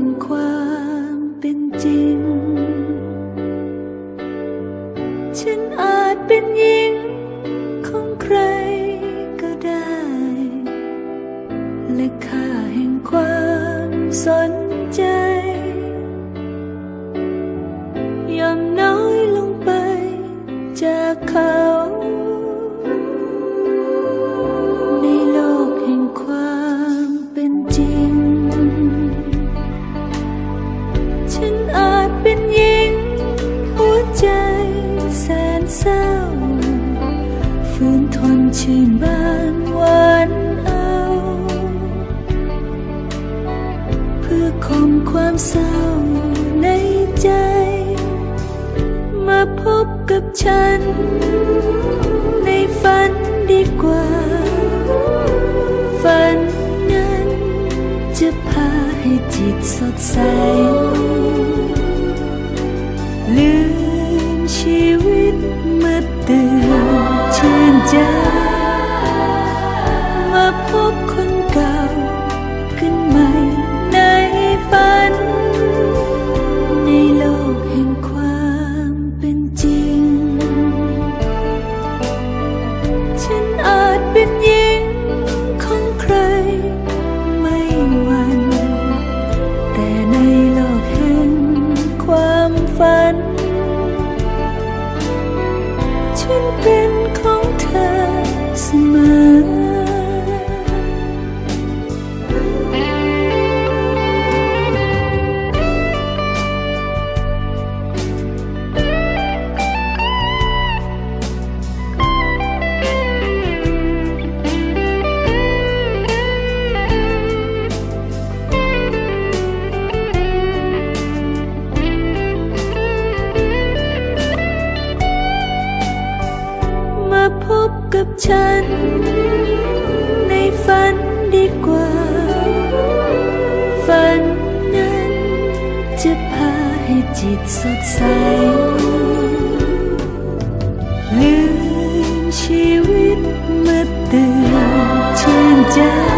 เป็นความเป็นจริง ฉันอาจเป็นหญิงของใครก็ได้ และค่าแห่งความสนใจยอมน้อยลงไปจากเขา เศร้าในใจ มาพบกับฉัน ในฝันดีกว่า ฝันนั้นจะพาให้จิตสดใส ลืมชีวิตเมาตื่นชื่นใจ อา ฉัน ในฝันดีกว่า ฝันนั้นจะพาให้จิตสดใส ลืมชีวิตมาตื่นชื่นใจ